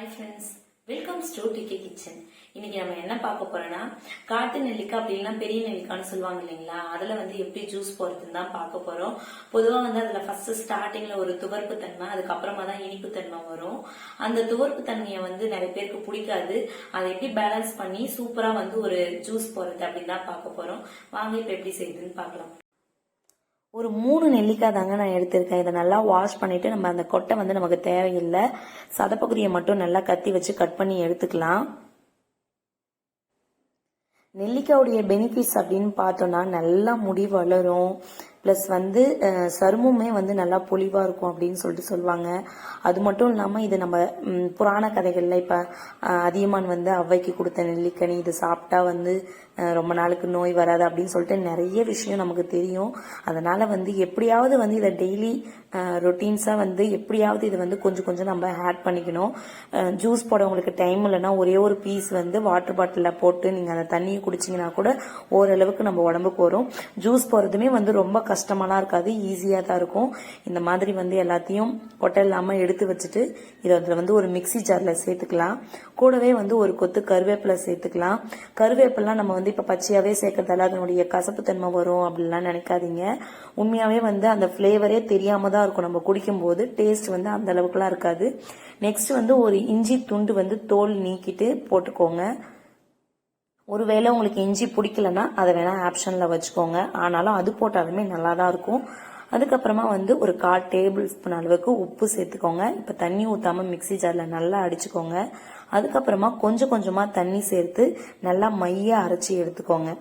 Hi friends welcome to DK kitchen இன்னைக்கு நம்ம என்ன பார்க்க போறோம்னா காட்டு நெல்லிக்காய் அப்படின்னா பெரிய நெல்லிக்காய்னு சொல்லுவாங்க இல்லைங்களா? அதுல வந்து எப்படி ஜூஸ் போறதுன்னு தான் பார்க்க போறோம். பொதுவா வந்து அதுல ஃபர்ஸ்ட் ஸ்டார்டிங்ல ஒரு துவர்ப்பு தன்மை அதுக்கப்புறமா தான் இனிப்பு தன்மை வரும். அந்த துவர்ப்பு தன்மையை வந்து நிறைய பேருக்கு பிடிக்காது. அதை எப்படி பேலன்ஸ் பண்ணி சூப்பரா வந்து ஒரு ஜூஸ் போறது அப்படின்னு தான் பார்க்க போறோம். வாங்க இப்ப எப்படி செய்யுதுன்னு பார்க்கலாம். ஒரு மூணு நெல்லிக்காய் தாங்க நான் எடுத்திருக்கேன். இதை நல்லா வாஷ் பண்ணிட்டு நம்ம அந்த கொட்டை வந்து நமக்கு தேவையில்லை. சதப்பகுதியை மட்டும் நல்லா கத்தி வச்சு கட் பண்ணி எடுத்துக்கலாம். நெல்லிக்காவுடைய பெனிஃபிட்ஸ் அப்படின்னு பார்த்தோம்னா நல்லா முடி வளரும். ப்ளஸ் வந்து சருமமே வந்து நல்லா பொலிவாக இருக்கும் அப்படின்னு சொல்லிட்டு சொல்லுவாங்க. அது மட்டும் இல்லாமல் இது நம்ம புராண கதைகளில் இப்போ அதியமான் வந்து அவ்வைக்கு கொடுத்த நெல்லிக்கனி இது சாப்பிட்டா வந்து ரொம்ப நாளுக்கு நோய் வராது அப்படின்னு சொல்லிட்டு நிறைய விஷயம் நமக்கு தெரியும். அதனால் வந்து எப்படியாவது வந்து இதை டெய்லி ரொட்டீன்ஸாக வந்து எப்படியாவது இதை வந்து கொஞ்சம் கொஞ்சம் நம்ம ஆட் பண்ணிக்கணும். ஜூஸ் போட உங்களுக்கு டைம் இல்லைன்னா ஒரே ஒரு பீஸ் வந்து வாட்டர் பாட்டிலில் போட்டு நீங்கள் அந்த தண்ணியை குடிச்சிங்கன்னா கூட ஓரளவுக்கு நம்ம உடம்புக்கு வரும். ஜூஸ் போடுறதுமே வந்து ரொம்ப கஷ்டமாலாம் இருக்காது ஈஸியாக தான் இருக்கும். இந்த மாதிரி வந்து எல்லாத்தையும் கொட்டை இல்லாமல் எடுத்து வச்சுட்டு இதை அதில் வந்து ஒரு மிக்ஸி ஜாரில் சேர்த்துக்கலாம். கூடவே வந்து ஒரு கொத்து கருவேப்பிலை சேர்த்துக்கலாம். கருவேப்பிலாம் நம்ம வந்து இப்போ பச்சையாகவே சேர்க்கறதால அதனுடைய கசப்புத்தன்மை வரும் அப்படின்லாம் நினைக்காதீங்க. உண்மையாகவே வந்து அந்த ஃப்ளேவரே தெரியாமல் தான் இருக்கும். நம்ம குடிக்கும்போது டேஸ்ட் வந்து அந்த அளவுக்குலாம் இருக்காது. நெக்ஸ்ட் வந்து ஒரு இஞ்சி துண்டு வந்து தோல் நீக்கிட்டு போட்டுக்கோங்க. ஒருவேளை உங்களுக்கு இஞ்சி பிடிக்கலன்னா அதை வேணால் ஆப்ஷனில் வச்சுக்கோங்க. ஆனாலும் அது போட்டாலுமே நல்லா தான் இருக்கும். அதுக்கப்புறமா வந்து ஒரு கால் டேபிள் ஸ்பூன் அளவுக்கு உப்பு சேர்த்துக்கோங்க. இப்போ தண்ணி ஊற்றாம மிக்ஸி ஜாரில் நல்லா அடிச்சுக்கோங்க. அதுக்கப்புறமா கொஞ்சம் கொஞ்சமாக தண்ணி சேர்த்து நல்லா மைய அரைச்சி எடுத்துக்கோங்க.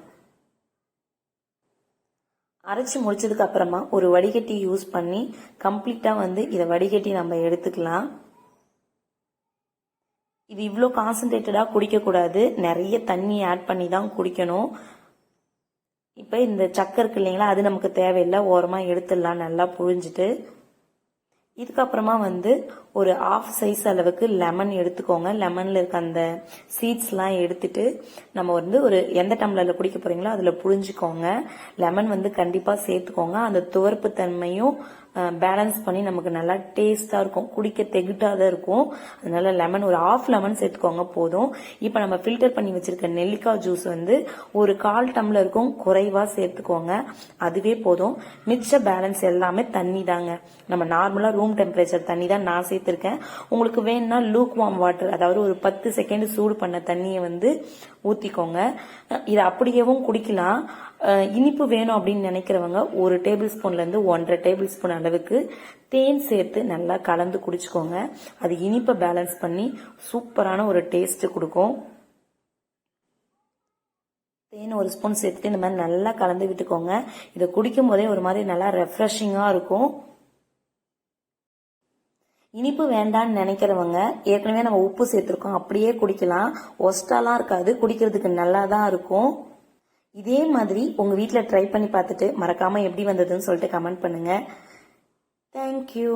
அரைச்சி முடிச்சதுக்கு அப்புறமா ஒரு வடிகட்டி யூஸ் பண்ணி கம்ப்ளீட்டாக வந்து இதை வடிகட்டி நம்ம எடுத்துக்கலாம். இது இவ்வளோ கான்சன்ட்ரேட்டடாக குடிக்கக்கூடாது. நிறைய தண்ணி ஆட் பண்ணி தான் குடிக்கணும். இப்போ இந்த சக்கரை இருக்கு இல்லைங்களா அது நமக்கு தேவையில்லை. ஓரமாக எடுத்துடலாம் நல்லா புழிஞ்சிட்டு. இதுக்கப்புறமா வந்து ஒரு ஆஃப் சைஸ் அளவுக்கு லெமன் எடுத்துக்கோங்க. லெமனில் இருக்க அந்த சீட்ஸ்லாம் எடுத்துட்டு நம்ம வந்து ஒரு எந்த டம்ளரில் குடிக்க போகிறீங்களோ அதில் புழிஞ்சிக்கோங்க. லெமன் வந்து கண்டிப்பாக சேர்த்துக்கோங்க. அந்த துவர்ப்பு தன்மையும் பேலன்ஸ் பண்ணி நமக்கு நல்லா டேஸ்ட்டாக இருக்கும். குடிக்க தெகிட்டாக இருக்கும். அதனால லெமன் ஒரு ஆஃப் லெமன் சேர்த்துக்கோங்க போதும். இப்போ நம்ம ஃபில்டர் பண்ணி வச்சிருக்க நெல்லிக்காய் ஜூஸ் வந்து ஒரு கால் டம்ளருக்கும் குறைவாக சேர்த்துக்கோங்க. அதுவே போதும். மிச்ச பேலன்ஸ் எல்லாமே தண்ணி தாங்க. நம்ம நார்மலாக ரூம் டெம்பரேச்சர் தண்ணி தான் நான் சேர்த்துருக்கேன். உங்களுக்கு வேணும்னா லூக் வார்ம் வாட்டர் அதாவது ஒரு பத்து செகண்ட் சூடு பண்ண தண்ணியை வந்து ஊற்றிக்கோங்க இதை அப்படியேவும் குடிக்கலாம். இனிப்பு வேணும் அப்படின்னு நினைக்கிறவங்க ஒரு டேபிள் ஸ்பூன்லேருந்து ஒன்றரை டேபிள் ஸ்பூன் அளவுக்கு தேன் சேர்த்து நல்லா கலந்து குடிச்சுக்கோங்க. அது இனிப்பை பேலன்ஸ் பண்ணி சூப்பரான ஒரு டேஸ்ட் கொடுக்கும். தேன் ஒரு ஸ்பூன் சேர்த்துட்டு இந்த மாதிரி நல்லா கலந்து விட்டுக்கோங்க. இதை குடிக்கும் போதே ஒரு மாதிரி நல்லா ரெஃப்ரெஷிங்காக இருக்கும். இனிப்பு வேண்டான்னு நினைக்கிறவங்க ஏற்கனவே நம்ம உப்பு சேர்த்துருக்கோம் அப்படியே குடிக்கலாம். ஒஸ்டாலாம் இருக்காது குடிக்கிறதுக்கு நல்லா தான் இருக்கும். இதே மாதிரி உங்கள் வீட்டில் ட்ரை பண்ணி பார்த்துட்டு மறக்காமல் எப்படி வந்ததுன்னு சொல்லிட்டு கமெண்ட் பண்ணுங்கள் தேங்க்யூ